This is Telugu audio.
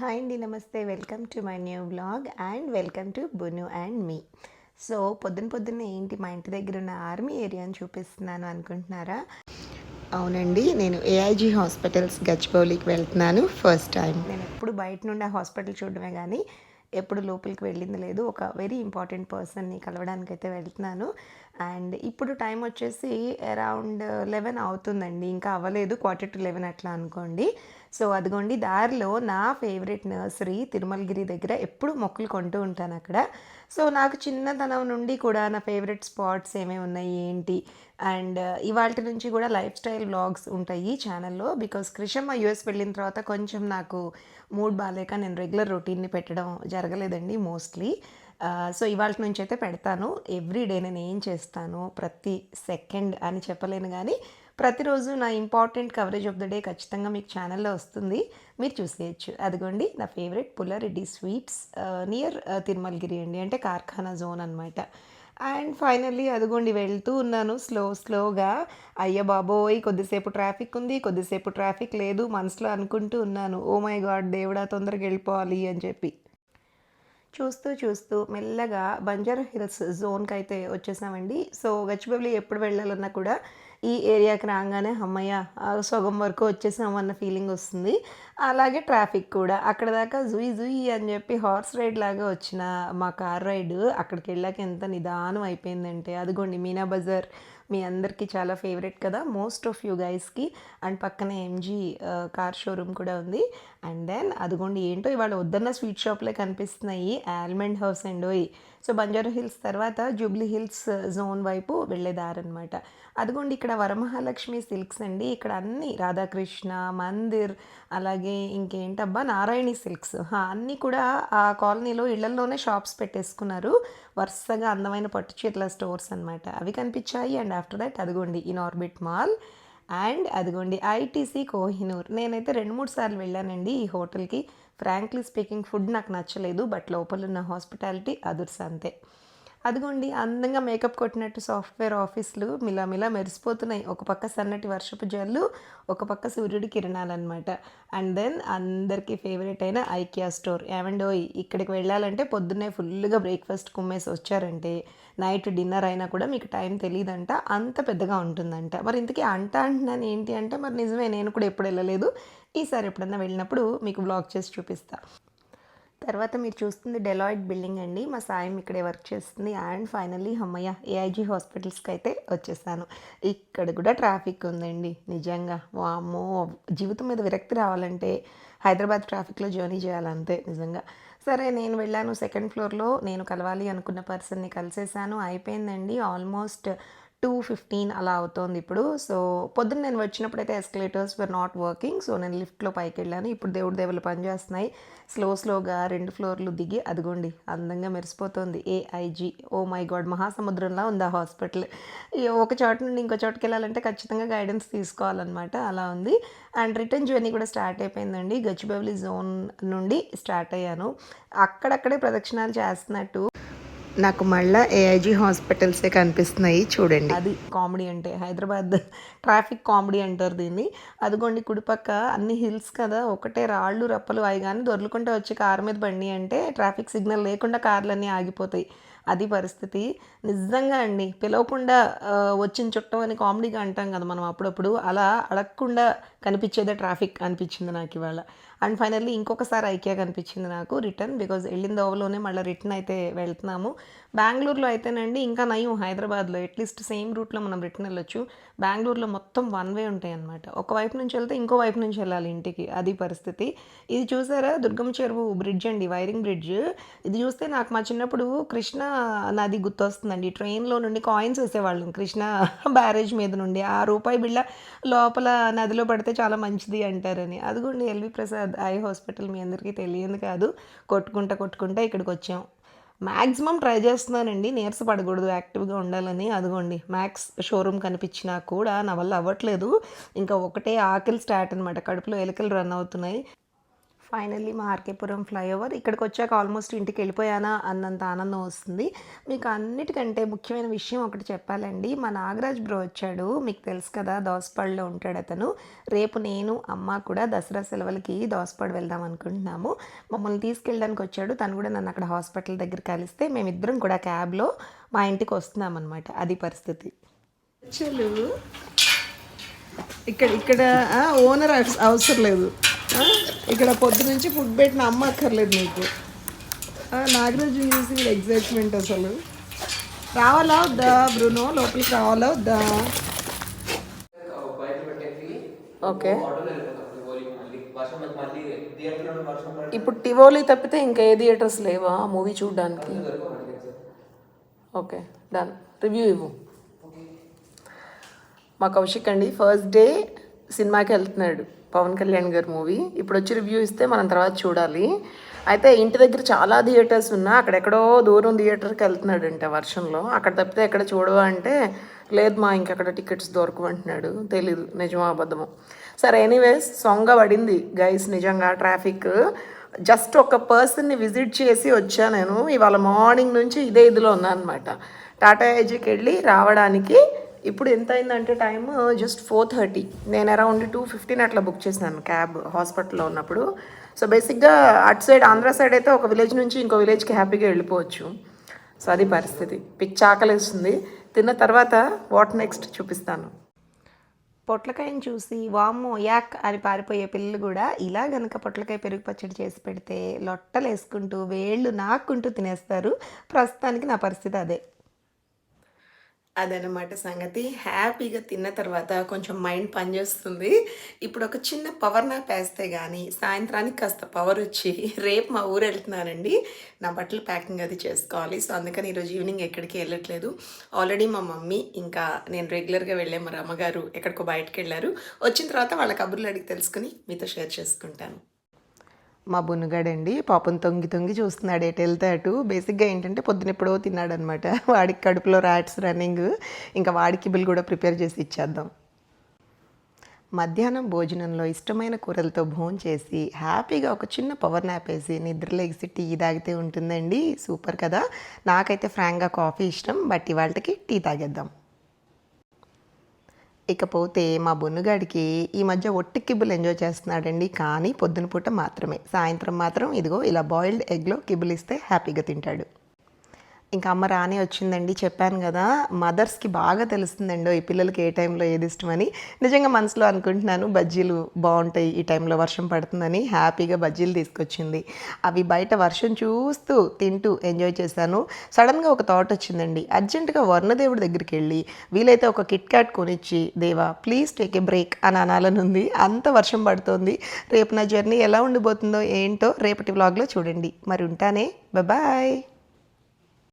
హాయ్ అండి నమస్తే. Welcome to my new vlog and welcome to బును and me. So పొద్దున పొద్దున్న ఏంటి? మా ఇంటి దగ్గర ఉన్న ఆర్మీ ఏరియాని చూపిస్తున్నాను అనుకుంటున్నారా? అవునండి నేను ఏఐజీ హాస్పిటల్స్ గచ్చిబౌలికి వెళ్తున్నాను ఫస్ట్ టైం. నేను ఎప్పుడు బయట నుండి ఆ హాస్పిటల్ చూడడమే కానీ ఎప్పుడు లోపలికి వెళ్ళింది లేదు. ఒక వెరీ ఇంపార్టెంట్ పర్సన్ని కలవడానికి అయితే వెళ్తున్నాను. అండ్ ఇప్పుడు టైం వచ్చేసి అరౌండ్ లెవెన్ అవుతుందండి. ఇంకా అవ్వలేదు క్వార్టర్ టు లెవెన్ అట్లా అనుకోండి. సో అదిగోండి దారిలో నా ఫేవరెట్ నర్సరీ తిరుమలగిరి దగ్గర ఎప్పుడు మొక్కలు కొంటూ ఉంటాను అక్కడ. సో నాకు చిన్నతనం నుండి కూడా నా ఫేవరెట్ స్పాట్స్ ఏమేమి ఉన్నాయి ఏంటి? అండ్ ఇవాళ నుంచి కూడా లైఫ్ స్టైల్ వ్లాగ్స్ ఉంటాయి ఛానల్లో బికాస్ క్రిషమ్మ యూఎస్ వెళ్ళిన తర్వాత కొంచెం నాకు మూడ్ బాగాలేక నేను రెగ్యులర్ రొటీన్ని పెట్టడం జరగలేదండి మోస్ట్లీ. సో ఇవాళ నుంచి అయితే పెడతాను. ఎవ్రీ డే నేను ఏం చేస్తాను ప్రతి సెకండ్ అని చెప్పలేను కానీ ప్రతిరోజు నా important coverage of the day ఖచ్చితంగా మీకు ఛానల్లో వస్తుంది. మీరు చూసేయచ్చు అదిగోండి నా favourite Pullareddy sweets near Tirumalagiri అండి అంటే కార్ఖానా జోన్ అనమాట అండ్ ఫైనల్లీ అదిగోండి వెళ్తూ ఉన్నాను స్లో స్లోగా. అయ్య బాబోయ్ కొద్దిసేపు ట్రాఫిక్ ఉంది కొద్దిసేపు ట్రాఫిక్ లేదు మనసులో అనుకుంటూ ఉన్నాను ఓ మై గాడ్ దేవుడా తొందరగా వెళ్ళిపోవాలి అని చెప్పి. చూస్తూ చూస్తూ మెల్లగా బంజారా హిల్స్ జోన్కి అయితే వచ్చేసామండి. సో గచ్చిబౌలి ఎప్పుడు వెళ్ళాలన్నా కూడా ఈ ఏరియాకి రాగానే అమ్మయ్య సగం వరకు వచ్చేసాం అన్న ఫీలింగ్ వస్తుంది. అలాగే ట్రాఫిక్ కూడా. అక్కడ దాకా జుయి జుయి అని చెప్పి హార్స్ రైడ్ లాగా వచ్చిన మా కార్ రైడ్ అక్కడికి వెళ్ళాక ఎంత నిదానం అయిపోయిందంటే అదిగోండి మీనా బజార్ మీ అందరికీ చాలా ఫేవరెట్ కదా మోస్ట్ ఆఫ్ యూ గైస్కి. అండ్ పక్కనే ఎంజీ కార్ షోరూమ్ కూడా ఉంది. అండ్ దెన్ అదిగోండి ఏంటో ఇవాళ వద్దన్న స్వీట్ షాప్లే కనిపిస్తున్నాయి ఆల్మండ్ హౌస్ అండ్ ఓయ్. సో బంజారా హిల్స్ తర్వాత జూబ్లీ హిల్స్ uh, జోన్ వైపు వెళ్ళేదారనమాట అదిగోండి ఇక్కడ వరమహాలక్ష్మి సిల్క్స్ అండి. ఇక్కడ అన్ని రాధాకృష్ణ మందిర్ అలాగే ఇంకేంటబ్బా నారాయణి సిల్క్స్. అన్నీ కూడా ఆ కాలనీలో ఇళ్ళలోనే షాప్స్ పెట్టేసుకున్నారు. వరుసగా అందమైన పట్టు చీరల స్టోర్స్ అనమాట అవి కనిపించాయి. అండ్ ఆఫ్టర్ దట్ అదిగోండి ఇన్ ఆర్బిట్ మాల్. అండ్ అదిగోండి ఐటీసీ కోహినూర్. నేనైతే రెండు మూడు సార్లు వెళ్ళానండి ఈ హోటల్కి. ఫ్రాంక్లీ స్పీకింగ్ ఫుడ్ నాకు నచ్చలేదు బట్ లోపల ఉన్న హాస్పిటాలిటీ అదుర్స్ అంతే. అదిగోండి అందంగా మేకప్ కొట్టినట్టు సాఫ్ట్వేర్ ఆఫీసులు మిలామిలా మెరిసిపోతున్నాయి. ఒక పక్క సన్నటి వర్షపు జల్లు ఒక పక్క సూర్యుడి కిరణాలన్నమాట. అండ్ దెన్ అందరికీ ఫేవరెట్ అయిన ఐకియా స్టోర్. ఏమండోయ్ ఇక్కడికి వెళ్ళాలంటే పొద్దున్నే ఫుల్గా బ్రేక్ఫాస్ట్ కుమ్మేసి వచ్చారంటే నైట్ డిన్నర్ అయినా కూడా మీకు టైం తెలియదంట అంత పెద్దగా ఉంటుందంట. మరి ఇంతకీ అంట అంటున్నాను ఏంటి అంటే? మరి నిజమే నేను కూడా ఎప్పుడు వెళ్ళలేదు. ఈసారి ఎప్పుడన్నా వెళ్ళినప్పుడు మీకు బ్లాగ్ చేసి చూపిస్తాను తర్వాత మీరు చూస్తుంది డెలాయిడ్ బిల్డింగ్ అండి. మా సాయం ఇక్కడే వర్క్ చేస్తుంది. అండ్ ఫైనల్లీ అమ్మయ్య ఏఐజీ హాస్పిటల్స్కి అయితే వచ్చేసాను. ఇక్కడ కూడా ట్రాఫిక్ ఉందండి. నిజంగా. వామ్మో జీవితం మీద విరక్తి రావాలంటే హైదరాబాద్ ట్రాఫిక్లో జర్నీ చేయాలంతే నిజంగా. సరే నేను వెళ్ళాను సెకండ్ ఫ్లోర్లో నేను కలవాలి అనుకున్న పర్సన్ని కలిసేసాను. అయిపోయిందండి. ఆల్మోస్ట్ టూ ఫిఫ్టీన్ అలా అవుతోంది ఇప్పుడు. సో పొద్దున్న నేను వచ్చినప్పుడు అయితే escalators were not working so నేను లిఫ్ట్లో పైకి వెళ్ళాను. ఇప్పుడు దేవుడి దేవులు పనిచేస్తున్నాయి స్లో స్లోగా రెండు ఫ్లోర్లు దిగి అదిగోండి అందంగా మెరిసిపోతుంది. AIG oh my God oh మహాసముద్రంలా ఉంది ఆ హాస్పిటల్ ఒక చోట నుండి ఇంకో చోటుకి వెళ్ళాలంటే ఖచ్చితంగా గైడెన్స్ తీసుకోవాలన్నమాట. అలా ఉంది. అండ్ రిటర్న్ జర్నీ కూడా స్టార్ట్ అయిపోయిందండి. గచ్చిబౌలి జోన్ నుండి స్టార్ట్ అయ్యాను. అక్కడక్కడే ప్రదక్షిణాలు చేస్తున్నట్టు నాకు మళ్ళీ ఏఐజీ హాస్పిటల్సే కనిపిస్తున్నాయి చూడండి. అది కామెడీ అంటే హైదరాబాద్ ట్రాఫిక్ కామెడీ అంటారు దీన్ని. అదిగోండి కుడిపక్క అన్ని హిల్స్ కదా ఒకటే రాళ్ళు రప్పలు అవి కానీ దొర్లుకుంటే వచ్చి కారు మీద బండి అంటే ట్రాఫిక్ సిగ్నల్ లేకుండా కార్లన్నీ ఆగిపోతాయి. అది పరిస్థితి. నిజంగా అండి పిలవకుండా వచ్చిన చుట్టం అని కామెడీగా అంటాం కదా మనం అప్పుడప్పుడు అలా అడగకుండా కనిపించేదే ట్రాఫిక్ అనిపించింది నాకు ఇవాళ. అండ్ ఫైనల్లీ ఇంకొకసారి ఐకియా కనిపించింది నాకు రిటర్న్ బికాజ్ వెళ్ళిన దోవలోనే మళ్ళీ రిటర్న్ అయితే వెళ్తున్నాము. బెంగళూరులో అయితేనండి ఇంకా నయం హైదరాబాద్లో. అట్లీస్ట్ సేమ్ రూట్లో మనం రిటర్న్ వెళ్ళొచ్చు. బెంగళూరులో మొత్తం వన్ వే ఉంటాయి అనమాట ఒక వైపు నుంచి వెళ్తే ఇంకో వైపు నుంచి వెళ్ళాలి ఇంటికి. అది పరిస్థితి. ఇది చూసారా? దుర్గం చెరువు బ్రిడ్జ్ అండి. వైరింగ్ బ్రిడ్జ్ ఇది చూస్తే నాకు మా చిన్నప్పుడు కృష్ణ నది గుర్తొస్తుందండి. ట్రైన్లో నుండి కాయిన్స్ వేసేవాళ్ళం కృష్ణ బ్యారేజ్ మీద నుండి. ఆ రూపాయి బిళ్ళ లోపల నదిలో పడితే చాలా మంచిది అంటారని. అది కూడా L V Prasad. Eye hospital మీ అందరికీ తెలియదు కాదు. కొట్టుకుంటా కొట్టుకుంటా ఇక్కడికి వచ్చాం. మ్యాక్సిమం ట్రై చేస్తున్నానండి. నీరసపడకూడదు యాక్టివ్గా ఉండాలని. అదిగోండి. మ్యాక్స్ షోరూమ్ కనిపించినా కూడా నా వల్ల అవ్వట్లేదు. ఇంకా ఒకటే ఆకలి స్టార్ట్ అనమాట కడుపులో ఎలుకలు రన్ అవుతున్నాయి. ఫైనల్లీ మా ఆర్కేపురం ఫ్లైఓవర్ ఇక్కడికి వచ్చాక ఆల్మోస్ట్ ఇంటికి వెళ్ళిపోయానా అన్నంత ఆనందం వస్తుంది. మీకు అన్నిటికంటే ముఖ్యమైన విషయం ఒకటి చెప్పాలండి. మా నాగరాజ్ బ్రో వచ్చాడు. మీకు తెలుసు కదా దోసపాడులో ఉంటాడు అతను. రేపు నేను అమ్మ కూడా దసరా సెలవులకి దోసపాడు వెళ్దాం అనుకుంటున్నాము. మమ్మల్ని తీసుకెళ్ళడానికి వచ్చాడు. తను కూడా నన్ను అక్కడ హాస్పిటల్ దగ్గర కలిస్తే మేమిద్దరం కూడా క్యాబ్లో మా ఇంటికి వస్తున్నాం అనమాట అది పరిస్థితి. చలు. ఇక్కడ ఇక్కడ ఓనర్ అవసరం లేదు. ఇక్కడ పొద్దు నుంచి ఫుడ్ పెట్టిన అమ్మ అక్కర్లేదు నీకు. ఆ, నాగరాజు చూసి ఎగ్జైట్మెంట్ అసలు. రావాలా వద్దా బ్రూనో? లోపలికి రావాలా వద్దా? ఓకే. ఇప్పుడు టివోలీ తప్పితే ఇంకా ఏ థియేటర్స్ లేవా? మూవీ చూడడానికి. Okay done. రివ్యూ ఇవ్వు. మా కౌశిక్ అండి ఫస్ట్ డే సినిమాకి వెళ్తున్నాడు. పవన్ కళ్యాణ్ గారి మూవీ. ఇప్పుడు వచ్చి రివ్యూ ఇస్తే మనం తర్వాత చూడాలి. అయితే ఇంటి దగ్గర చాలా థియేటర్స్ ఉన్నా అక్కడెక్కడో దూరం థియేటర్కి వెళ్తున్నాడంట వర్షంలో. అక్కడ తప్పితే ఎక్కడ చూడవా అంటే లేదు మా ఇంకక్కడ టికెట్స్ దొరకవు అంటున్నాడు. తెలీదు నిజమా అబద్ధమో. సరే ఎనీవేస్ సొంగ పడింది. గైస్ నిజంగా ట్రాఫిక్. జస్ట్ ఒక పర్సన్ని విజిట్ చేసి వచ్చా నేను. ఇవాళ మార్నింగ్ నుంచి ఇదే ఇదిలో ఉన్నాను అనమాట టాటా ఏజీకి వెళ్ళి రావడానికి ఇప్పుడు ఎంత అయిందంటే టైం జస్ట్ ఫోర్ థర్టీ. నేను అరౌండ్ టూ ఫిఫ్టీన్ అట్లా బుక్ చేసినాను క్యాబ్ హాస్పిటల్లో ఉన్నప్పుడు. సో బేసిక్గా అటు సైడ్ ఆంధ్ర సైడ్ అయితే ఒక విలేజ్ నుంచి ఇంకో విలేజ్కి హ్యాపీగా వెళ్ళిపోవచ్చు. సో అది పరిస్థితి. పిచ్చి ఆకలిస్తుంది. తిన్న తర్వాత వాట్ నెక్స్ట్ చూపిస్తాను. పొట్లకాయని చూసి వామ్మో యాక్ అని పారిపోయే పిల్లలు కూడా ఇలా గనక పొట్లకాయ పెరుగు పచ్చడి చేసి పెడితే లొట్టలు వేసుకుంటూ వేళ్ళు నాక్కుంటూ తినేస్తారు. ప్రస్తుతానికి నా పరిస్థితి అదే. అదనమాట సంగతి. హ్యాపీగా తిన్న తర్వాత కొంచెం మైండ్ పనిచేస్తుంది. ఇప్పుడు ఒక చిన్న పవర్ నాప్ వేస్తే కానీ సాయంత్రానికి కాస్త పవర్ వచ్చి రేపు మా ఊరు వెళ్తున్నానండి. నా బట్టలు ప్యాకింగ్ అది చేసుకోవాలి. సో అందుకని ఈరోజు ఈవినింగ్ ఎక్కడికి వెళ్ళట్లేదు. ఆల్రెడీ మా మమ్మీ ఇంకా నేను రెగ్యులర్గా వెళ్ళే మా అమ్మగారు ఎక్కడికో బయటకు వెళ్ళారు. వచ్చిన తర్వాత వాళ్ళ కబుర్లు అడిగి తెలుసుకుని మీతో షేర్ చేసుకుంటాను. మా బునుగాడండి పాపం తొంగి తొంగి చూస్తున్నాడు ఎటు వెళ్తే అటు. బేసిక్గా ఏంటంటే పొద్దున ఎప్పుడో తిన్నాడనమాట. వాడికి కడుపులో ర్యాట్స్ రన్నింగ్ ఇంకా వాడికి బిల్ కూడా ప్రిపేర్ చేసి ఇచ్చేద్దాం. మధ్యాహ్నం భోజనంలో ఇష్టమైన కూరలతో భోజనం చేసి హ్యాపీగా ఒక చిన్న పవర్ నాప్ వేసి నిద్రలేసి టీ తాగితే ఉంటుందండి. సూపర్ కదా. నాకైతే ఫ్రాంక్గా కాఫీ ఇష్టం. బట్ ఇవాళకి టీ తాగేద్దాం. ఇకపోతే మా బొన్నుగాడికి ఈ మధ్య ఒట్టి కిబ్బులు ఎంజాయ్ చేస్తున్నాడండి. కానీ పొద్దున పూట మాత్రమే. సాయంత్రం మాత్రం ఇదిగో ఇలా బాయిల్డ్ ఎగ్లో కిబ్బులు ఇస్తే హ్యాపీగా తింటాడు. ఇంకా అమ్మ రానే వచ్చిందండి. చెప్పాను కదా మదర్స్కి బాగా తెలుస్తుందండి. ఈ పిల్లలకి ఏ టైంలో ఏది ఇష్టమని. నిజంగా మనసులో అనుకుంటున్నాను బజ్జీలు బాగుంటాయి ఈ టైంలో వర్షం పడుతుందని హ్యాపీగా బజ్జీలు తీసుకొచ్చింది. అవి బయట వర్షం చూస్తూ తింటూ ఎంజాయ్ చేశాను. సడన్గా ఒక థాట్ వచ్చిందండి. అర్జెంటుగా వర్ణదేవుడి దగ్గరికి వెళ్ళి వీలైతే ఒక కిట్ క్యాట్ కొనిచ్చి దేవా ప్లీజ్ టేక్ ఏ బ్రేక్ అని అనాలని ఉంది. అంత వర్షం పడుతోంది. రేపు నా జర్నీ ఎలా ఉండిపోతుందో ఏంటో రేపటి వ్లాగ్లో చూడండి. మరి ఉంటానే. బాయ్.